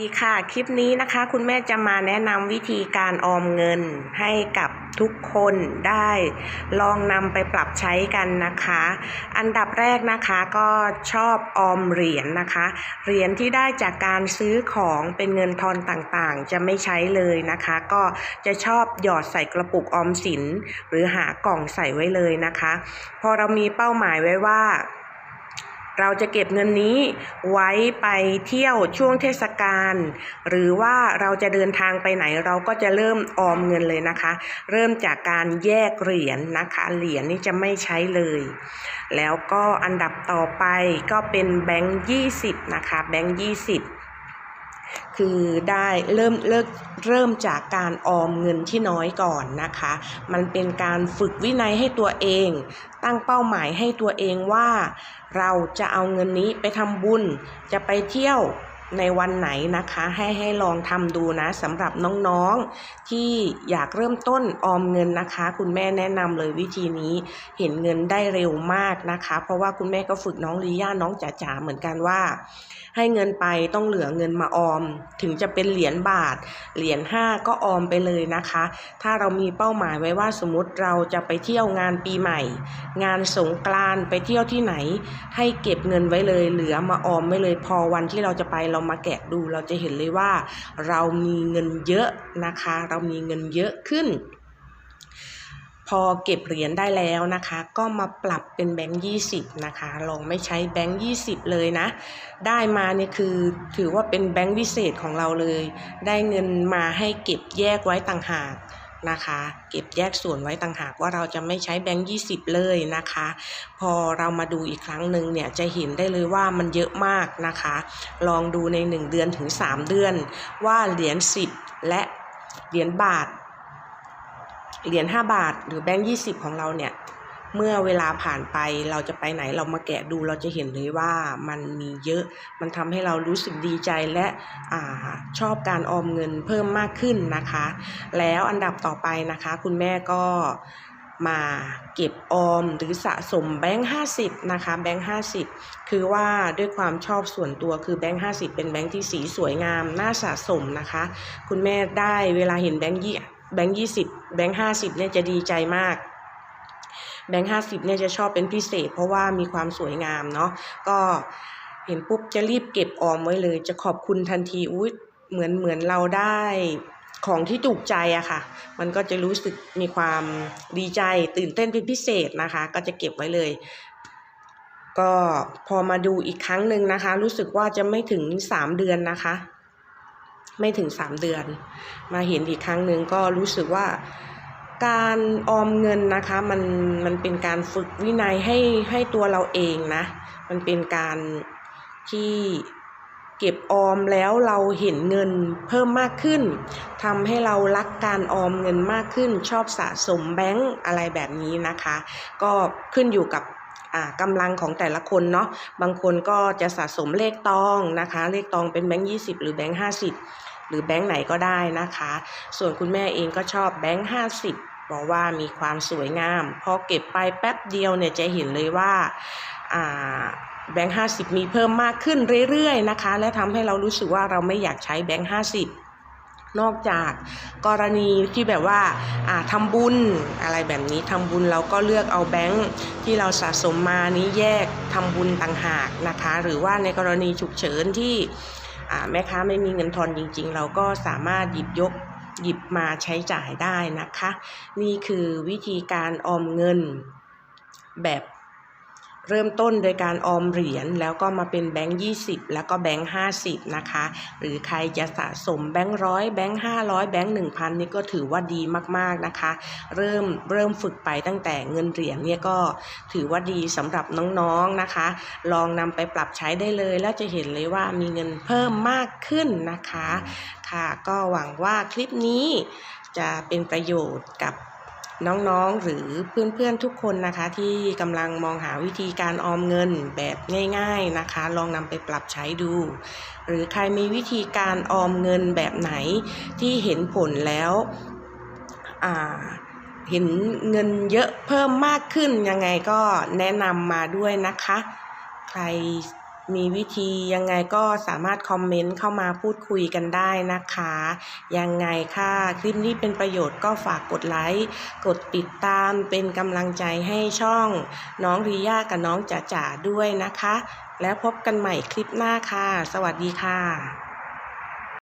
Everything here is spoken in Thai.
ดีค่ะ คลิปนี้นะคะ คุณแม่จะมาแนะนำวิธีการออมเงินให้กับทุกคนได้ลองนำไปปรับใช้กันนะคะ อันดับแรกนะคะก็ชอบออมเหรียญนะคะ เหรียญที่ได้จากการซื้อของเป็นเงินทอนต่างๆ จะไม่ใช้เลยนะคะ ก็จะชอบหยอดใส่กระปุกออมสิน หรือหากล่องใส่ไว้เลยนะคะ พอเรามีเป้าหมายไว้ว่า เราจะเก็บเงินนี้ไว้ไปเที่ยวช่วงเทศกาลหรือว่าเราจะเดินทางไปไหนเราก็จะเริ่มออมเงินเลยนะคะ เริ่มจากการแยกเหรียญนะคะ เหรียญนี่จะไม่ใช้เลย แล้วก็อันดับต่อไปก็เป็นแบงค์ยี่สิบนะคะแบงค์ยี่สิบ คือได้เริ่มเลิกเริ่มจากการออมเงินที่น้อยก่อนนะคะ มันเป็นการฝึกวินัยให้ตัวเอง ตั้งเป้าหมายให้ตัวเองว่า เราจะเอาเงินนี้ไปทำบุญ จะไปเที่ยว ในวันไหนนะคะ ให้ให้ลองทำดูนะสำหรับน้องๆที่อยากเริ่มต้นออมเงินนะคะ คุณแม่แนะนำเลยวิธีนี้เห็นเงินได้เร็วมากนะคะ เพราะว่าคุณแม่ก็ฝึกน้องลีย่าน้องจ๋าจ๋าเหมือนกันว่า ให้เงินไปต้องเหลือเงินมาออม ถึงจะเป็นเหรียญบาท เหรียญห้าก็ออมไปเลยนะคะ ถ้าเรามีเป้าหมายไว้ว่าสมมติเราจะไปเที่ยวงานปีใหม่ งานสงกรานต์ไปเที่ยวที่ไหน ให้เก็บเงินไว้เลย เหลือมาออมไว้เลยพอวันที่เราจะไปเรามาแกะดูเราจะเห็นเลยว่า เรามีเงินเยอะนะคะ เรามีเงินเยอะขึ้น พอเก็บเหรียญได้แล้วนะคะ ก็มาปรับเป็นแบงค์ยี่สิบนะคะ ลองไม่ใช้แบงค์ยี่สิบเลยนะ ได้มาเนี่ยคือถือว่าเป็นแบงค์วิเศษของเราเลย ได้เงินมาให้เก็บแยกไว้ต่างหาก นะคะ เก็บแยกส่วนไว้ต่างหากว่าเราจะไม่ใช้แบงค์ยี่สิบเลยนะคะ พอเรามาดูอีกครั้งหนึ่งเนี่ยจะเห็นได้เลยว่ามันเยอะมากนะคะ ลองดูใน 1 เดือนถึง 3 เดือน ว่าเหรียญ10 และเหรียญบาท เหรียญ5บาท หรือแบงค์20 ของเราเนี่ย เมื่อเวลาผ่านไปเราจะไปไหนเรามาแกะดูเราจะเห็นเลยว่ามันมีเยอะ มันทำให้เรารู้สึกดีใจและอาชอบการออมเงินเพิ่มมากขึ้นนะคะ แล้วอันดับต่อไปนะคะ คุณแม่ก็มาเก็บออมหรือสะสมแบงค์50นะคะแบงค์50คือว่าด้วยความชอบส่วนตัวคือแบงค์50เป็นแบงค์ที่สีสวยงามน่าสะสมนะคะ คุณแม่ได้เวลาเห็นแบงค์ยี่แบงค์ยี่สิบแบงค์ห้าสิบเนี่ยจะดีใจมาก แบงค์ห้าสิบเนี่ยจะชอบเป็นพิเศษ เพราะว่ามีความสวยงามเนาะก็เห็นปุ๊บจะรีบเก็บออมไว้เลย จะขอบคุณทันทีอุ้ยเหมือนเหมือนเราได้ของที่ถูกใจอะค่ะ มันก็จะรู้สึกมีความดีใจตื่นเต้นเป็นพิเศษนะคะ ก็จะเก็บไว้เลย ก็พอมาดูอีกครั้งหนึ่งนะคะ รู้สึกว่าจะไม่ถึงสามเดือนนะคะ ไม่ถึงสามเดือน มาเห็นอีกครั้งหนึ่งก็รู้สึกว่า การออมเงินนะคะมันมันเป็นการฝึกวินัยให้ให้ตัวเราเองนะ มันเป็นการที่เก็บออมแล้วเราเห็นเงินเพิ่มมากขึ้นทำให้เรารักการออมเงินมากขึ้น ชอบสะสมแบงก์อะไรแบบนี้นะคะ ก็ขึ้นอยู่กับกำลังของแต่ละคนเนาะบางคนก็จะสะสมเลขตองนะคะ เลขตองเป็นแบงค์ยี่สิบหรือแบงค์ห้าสิบหรือแบงค์ไหนก็ได้นะคะ ส่วนคุณแม่เองก็ชอบแบงค์ห้าสิบ บอกว่ามีความสวยงามพอเก็บไปแป๊บเดียวเนี่ยจะเห็นเลยว่าแบงค์ห้าสิบมีเพิ่มมากขึ้นเรื่อยๆนะคะ และทำให้เรารู้สึกว่าเราไม่อยากใช้แบงค์ห้าสิบนอกจากกรณีที่แบบว่าทำบุญอะไรแบบนี้ทำบุญเราก็เลือกเอาแบงค์ที่เราสะสมมานี้แยกทำบุญต่างหากนะคะ หรือว่าในกรณีฉุกเฉินที่แม่ค้าไม่มีเงินทอนจริง ๆ เราก็สามารถหยิบยก หยิบมาใช้จ่ายได้นะคะ นี่คือวิธีการออมเงินแบบ เริ่มต้นโดยการออมเหรียญแล้วก็มาเป็นแบงค์ยี่สิบแล้วก็แบงค์ห้าสิบนะคะ หรือใครจะสะสมแบงค์ร้อยแบงค์ห้าร้อยแบงค์หนึ่งพันนี่ก็ถือว่าดีมากๆนะคะ เริ่มเริ่มฝึกไปตั้งแต่เงินเหรียญเนี่ยก็ถือว่าดีสำหรับน้องๆนะคะ ลองนำไปปรับใช้ได้เลย แล้วจะเห็นเลยว่ามีเงินเพิ่มมากขึ้นนะคะ ค่ะก็หวังว่าคลิปนี้จะเป็นประโยชน์กับ น้องๆหรือเพื่อนๆทุกคนนะคะ ที่กำลังมองหาวิธีการออมเงินแบบง่าย ๆนะคะ ลองนำไปปรับใช้ดู หรือใครมีวิธีการออมเงินแบบไหนที่เห็นผลแล้วเห็นเงินเยอะเพิ่มมากขึ้นยังไงก็แนะนำมาด้วยนะคะ ใคร มีวิธียังไงก็สามารถคอมเมนต์เข้ามาพูดคุยกันได้นะคะ ยังไงค่ะคลิปนี้เป็นประโยชน์ก็ฝากกดไลค์กดติดตามเป็นกำลังใจให้ช่อง น้องริยากับน้องจ๋าจ๋าด้วยนะคะ แล้วพบกันใหม่คลิปหน้าค่ะ สวัสดีค่ะ